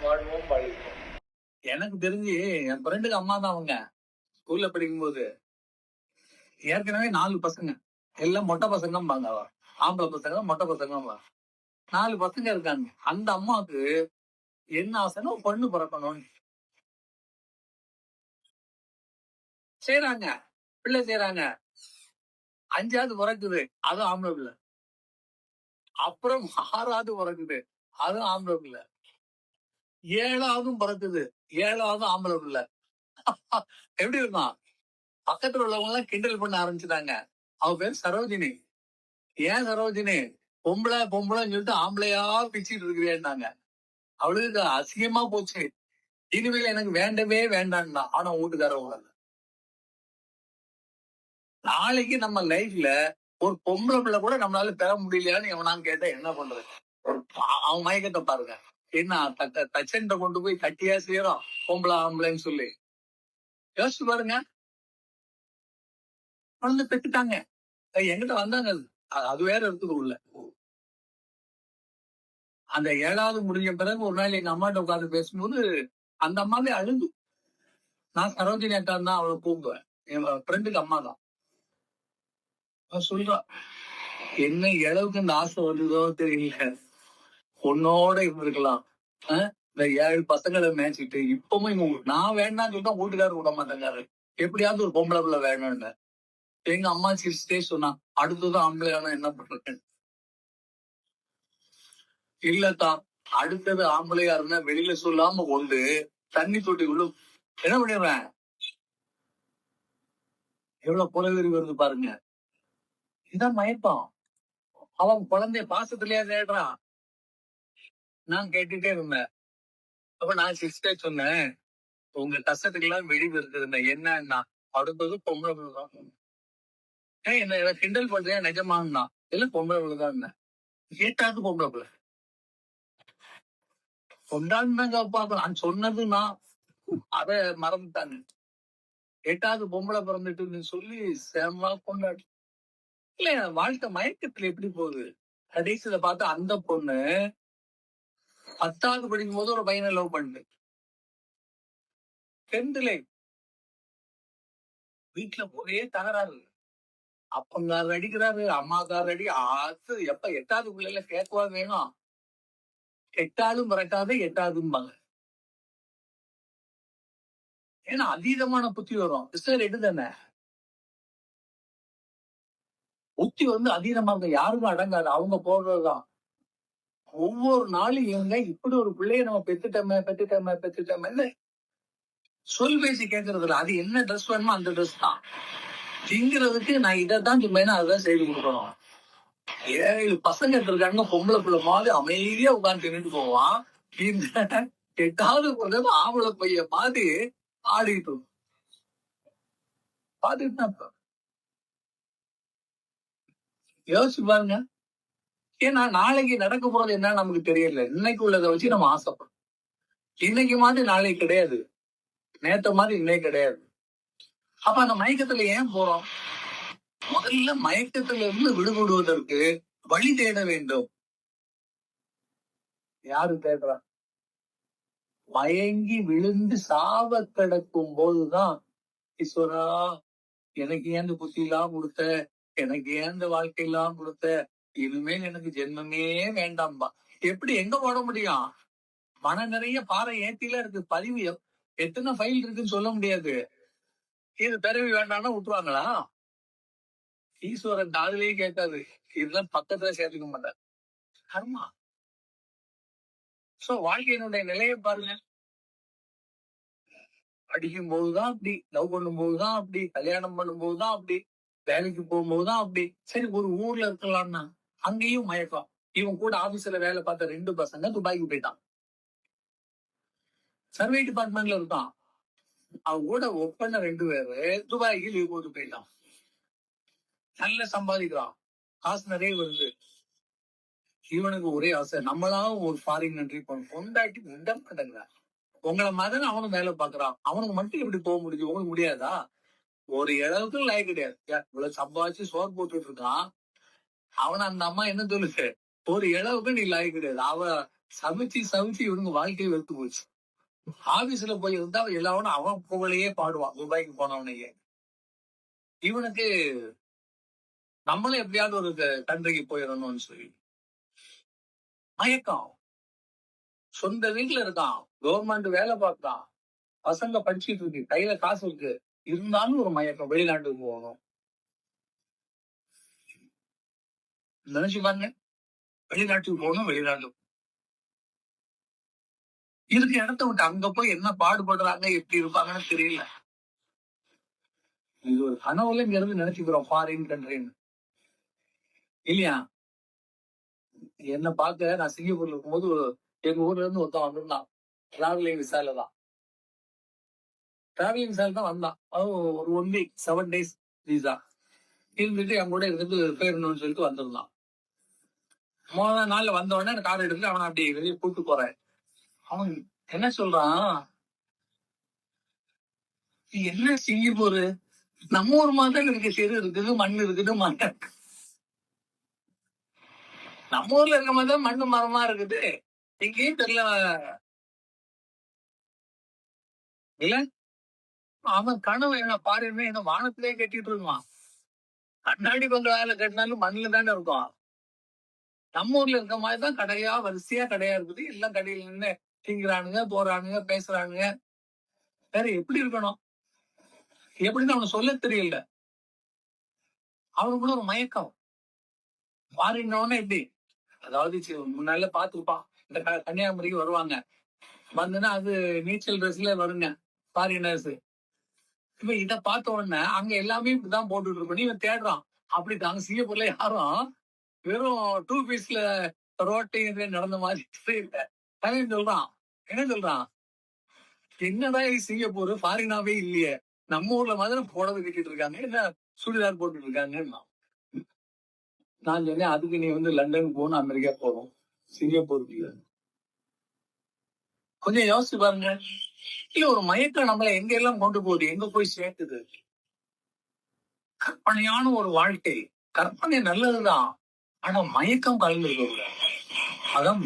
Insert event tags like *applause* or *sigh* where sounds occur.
வாழ்வோம் வாழ்வோம் எனக்கு தெரிஞ்சு என் ஃப்ரெண்டுக்கு அம்மா தான் அவங்க. ஸ்கூல்ல படிக்கும்போது. ஏற்கனவே நாலு பசங்க. எல்லாம் மொட்டை பசங்கம்பாங்க அவ. ஆம்பளை பசங்க மொட்டை பசங்கம்பா நாலு பசங்க இருக்காங்க. அந்த அம்மாவுக்கு என்ன ஆசைன்னா பொண்ணு பிறக்கணும்னு. செய்யறாங்க பிள்ளை செய்யறாங்க அஞ்சாவது பிறக்குது. அதுவும் ஆம்பளை பிள்ளை. அப்புறம் ஆறாவது பிறக்குது. அதுவும் ஆம்பளை பிள்ளை. ஏழாவதும் பிறக்குது. ஏழாவது ஆம்பளை பிள்ளை. *laughs* எப்படி இருக்கும் பக்கத்துல உள்ளவங்க எல்லாம் கிண்டல் பண்ண ஆரம்பிச்சுட்டாங்க. அவ பேர் சரோஜினி. ஏன் சரோஜினி? பொம்பளை பொம்பளைன்னு சொல்லிட்டு ஆம்பளையா பிச்சுட்டு இருக்கிறேன்னாங்க. அவளுக்கு அசிங்கமா போச்சு. இனிமேல் எனக்கு வேண்டவே வேண்டான்னா ஆனா வீட்டுக்காரவங்க நாளைக்கு நம்ம லைஃப்ல ஒரு பொம்பளை பிள்ளை கூட நம்மளால பெற முடியலையான்னு எவனான்னு கேட்டா என்ன பண்றது? பா- அவன் மயக்கத்தை பாருங்க. என்ன த- தச்சன்ட்ட கொண்டு போய் கட்டியா செய்யறோம் பொம்பளை ஆம்பளைன்னு சொல்லி. யோசிச்சு பாருங்க. குழந்தை பெற்றுட்டாங்க எங்கிட்ட வந்தாங்க அது. அது- வேற இருக்குது உள்ள. அந்த ஏழாவது முடிஞ்ச பிறகு ஒரு நாள் எங்க அம்மாட்ட உட்கார்ந்து பேசும்போது அந்த அம்மாவே அழுது. நான் சரோஜினி அக்கா தான் அவளை கூப்பிடுவேன். என் ஃப்ரெண்டுக்கு அம்மா தான். அவ சொல்றா என்ன இளவுக்கு இந்த ஆசை வருதோ தெரியல. பொண்ணோட இருந்திருக்கலாம். இந்த ஏழு பசங்களை மேய்ச்சிட்டு இப்பவும் இவங்க நான் வேண்டாம்னு சொல்லிட்டா வீட்டுக்காரர் விட மாட்டேங்காரு. எப்படியாவது ஒரு பொம்பளை பிள்ளை வேணும்னு. எங்க அம்மா சிரிச்சுட்டே சொன்னா அடுத்ததும் வேணும் என்ன பண்றேன் இல்லத்தா அடுத்தது ஆம்பளையா இருந்தா வெளியில சொல்லாம கொண்டு தண்ணி தொட்டி விழு என்ன பண்ணிடுறேன் எவ்வளவு புலவெறி வருது பாருங்க. இதான் மயக்கம். அவன் குழந்தைய பாசத்திலேயே தேடுறான். நான் கேட்டுட்டே இருந்தேன். அப்ப நான் சிஸ்டர் சொன்னேன் உங்க கஷ்டத்துக்கெல்லாம் வெடிவு இருக்குதுன்னா என்னன்னா அடுத்தது பொம்பளை பிள்ளைதான் ஏன் என்ன கிண்டல் பண்றியா? நிஜமானா இல்ல பொம்பளை பிள்ளைதான் கேட்டாது பொம்பளை பிள்ளை. கொண்டாடுனாங்க பாக்க நான் சொன்னது நான் அத மறந்துட்டாங்க. எட்டாவது பொம்பளை பிறந்துட்டுன்னு சொல்லி செம்ம கொண்டாடு இல்ல வாழ்க்கை மயக்கத்துல எப்படி போகுது? கடைசியில பார்த்தா அந்த பொண்ணு பத்தாவது படிக்கும் போது ஒரு பையனை லவ் பண்ணு. டென்த்ல வீட்டுல ஒரே தகராறு. அப்பங்காரர் அடிக்கிறாரு அம்மாக்காரர் அடி ஆசு எப்ப எட்டாவது பிள்ளைல கேட்கவா வேணும். எட்டாலும் பிறக்காத எட்டாதும்பாங்க ஏன்னா அதீதமான புத்தி வரும். சிஸ்டர் எடு தானே? புத்தி வந்து அதீதமா இருக்கும் யாருக்கும் அடங்காது. அவங்க போடுறதுதான். ஒவ்வொரு நாளும் இவங்க இப்படி ஒரு பிள்ளைய நம்ம பெத்துட்டோமே பெத்துட்டோமே பெத்துட்டோமே சொல் பேசி கேட்கறது இல்லை அது என்ன ட்ரெஸ் வேணுமோ அந்த ட்ரெஸ் தான். திங்கிறதுக்கு நான் இதைத்தான் சொன்னேன்னா அதுதான் செய்து கொடுக்கணும். ஏழு பசங்க இருக்காங்க பொம்பளை பிள்ளை மாதிரி அமைதியா உட்காந்து தின்னுட்டு போவான். இந்த எட்டாவது பிறகு ஆம்பளை பைய பார்த்து ஆடிட்டு பாத்துட்டு யோசிச்சு பாருங்க. ஏன்னா நாளைக்கு நடக்க போறது என்ன நமக்கு தெரியல. இன்னைக்கு உள்ளதை வச்சு நம்ம ஆசைப்படுறோம். இன்னைக்கு மாதிரி நாளைக்கு கிடையாது. நேத்த மாதிரி இன்னைக்கு கிடையாது. அப்ப அந்த மயக்கத்துல ஏன் போறோம்? முதல்ல மயக்கத்துல இருந்து விடுபடுவதற்கு வழி தேட வேண்டும். யாரு தேடுறா? மயங்கி விழுந்து சாவ கிடக்கும் போதுதான் ஈஸ்வரா எனக்கு ஏன் புத்தி எல்லாம் கொடுத்த? எனக்கு ஏன் வாழ்க்கை எல்லாம் கொடுத்த? இனிமேல் எனக்கு ஜென்மமே வேண்டாம்பா. எப்படி எங்க போட முடியும்? மன நிறைய பாறை ஏத்தில இருக்கு. பதிவு எத்தனை ஃபைல் இருக்குன்னு சொல்ல முடியாது. இது பிறவி வேண்டாம்னா விட்டுருவாங்களா ஈஸ்வரன் காதுலயே கேட்காது இதெல்லாம் பக்கத்துல சேர்த்துக்க மாட்டார். கர்மா. சோ வாழ்க்கையினுடைய நிலையை பாருங்க. அடிக்கும் போதுதான் அப்படி லவ் பண்ணும் போதுதான் அப்படி கல்யாணம் பண்ணும் போதுதான் அப்படி வேலைக்கு போகும்போதுதான் அப்படி. சரி ஒரு ஊர்ல இருக்கலாம்னா? அங்கேயும் மயக்கம். இவன் கூட ஆபீஸ்ல வேலை பார்த்த ரெண்டு பசங்க துபாய்க்கு போயிட்டான். சர்வே டிபார்ட்மெண்ட்ல இருக்கான். அவன் கூட ஒப்பந்த ரெண்டு பேரு துபாய்க்கு லீவ் போட்டு போயிட்டான். நல்ல சம்பாதிக்கிறான். காசு நிறைய வருது. இவனுக்கு ஒரே ஆசை நம்மளாவும் ஒரு ஃபாரின் கண்ட்ரி போகணும். கொண்டாட்டி விட மாட்டேங்கிற உங்களை மாதிரி அவனும் வேலை பாக்குறான் அவனுக்கு மட்டும் எப்படி போக முடியுது உங்களுக்கு முடியாதா? ஒரு இடத்துக்கும் லாய் கிடையாது. இவ்வளவு சம்பாதிச்சு சோறு போட்டுட்டு இருக்கான். அவன அந்த அம்மா என்ன சொல்லுது ஒரு இளவுக்கு நீ லாய் கிடையாது. அவ சமைச்சு சமைச்சு இவனுக்கு வாழ்க்கையை வெறுத்து போச்சு. ஆபீஸ்ல போய் இருந்தா எல்லாவனும் அவன் புகழையே பாடுவான் துபாய்க்கு போனவனையே. இவனுக்கு நம்மளும் எப்படியாவது ஒரு கண்ட்ரிக்கு போயிடணும்னு சொல்லி. மயக்கம். சொந்த வீட்டுல இருக்கான். கவர்மெண்ட் வேலை பார்த்தான் பசங்க படிச்சுட்டு இருக்கு. கையில காசு இருக்கு. இருந்தாலும் ஒரு மயக்கம். வெளிநாட்டுக்கு போகணும். நினைச்சு பாருங்க வெளிநாட்டுக்கு போகணும் வெளிநாட்டு இதுக்கு இடத்த விட்டு அங்க போய் என்ன பாடுபடுறாங்க எப்படி இருப்பாங்கன்னு தெரியல. இது ஒரு கனவுல இங்க இருந்து நினைச்சுக்கிறோம் ஃபாரின் கண்ட்ரின்னு இல்லையா? என்ன பார்க்க நான் சிங்கப்பூர்ல இருக்கும்போது எங்க ஊர்ல இருந்து ஒருத்தன் வந்திருந்தான். டிராவலிங் விசால தான். டிராவலிங் விசால தான் வந்தான். அதுவும் ஒரு one week seven days visa இருந்துட்டு என் கூட இருந்துட்டு போயிடணும்னு சொல்லிட்டு வந்திருந்தான். முதல் நாள்ல வந்த உடனே கார் எடுத்து அவனை அப்படி வெளியே கூட்டு போறேன் அவன் என்ன சொல்றான்? நீ என்ன சிங்கப்பூர் நம்ம ஊர் மாதிரி இருக்கு செரு இருக்குது மண் இருக்குது மண் இருக்கு. நம்ம ஊர்ல இருக்க மாதிரி தான் மண்ணு மரமா இருக்குது. எங்கேயும் தெரியல. இல்ல? அவன் கனவு என்ன பாருமே என்ன வானத்திலே கட்டிட்டு இருக்கான். கண்ணாடி கொஞ்சம் வேலை கட்டினாலும் மண்ணுல தானே இருக்கும். நம்ம ஊர்ல இருக்க மாதிரி தான் கடையா வரிசையா கடையா இருக்குது. எல்லாம் கடையில நின்று திங்கிறானுங்க போறானுங்க பேசுறானுங்க. வேற எப்படி இருக்கணும்? எப்படின்னு அவனுக்கு சொல்ல தெரியல. அவனுக்குள்ள ஒரு மயக்கம். மாறினோடனே எப்படி அதாவது முன்னால பாத்துருப்பான் இந்த கன்னியாகுமரிக்கு வருவாங்க. வந்துன்னா அது நீச்சல் ட்ரெஸ்ல வருங்க. ஃபாரினர்ஸ் இப்ப இத பார்த்த உடனே அங்க எல்லாமே இப்படிதான் போட்டுட்டு இருக்கணும். இவன் தேடுறான். அப்படி தாங்க சிங்கப்பூர்ல யாரும் வெறும் டூ பீஸ்ல ரோட்டை நடந்த மாதிரி இல்லை அவன் சொல்றான். என்ன சொல்றான்? என்னடா சிங்கப்பூர் ஃபாரினாவே இல்லையே. நம்ம ஊர்ல மாதிரி புடவை கட்டிட்டு இருக்காங்க. என்ன சுடிதார் போட்டுட்டு இருக்காங்க நான். சொன்னேன் அதுக்கு நீ வந்து லண்டன் போகணும் அமெரிக்கா போகணும். சிங்கப்பூருக்கு இல்ல. கொஞ்சம் யோசிச்சு பாருங்க. இல்ல ஒரு மயக்கம் நம்மள எங்க எல்லாம் கொண்டு போகுது? எங்க போய் சேர்த்துது கற்பனையான ஒரு வாழ்க்கை. கற்பனை நல்லதுதான். ஆனா மயக்கம் கலந்து அதான்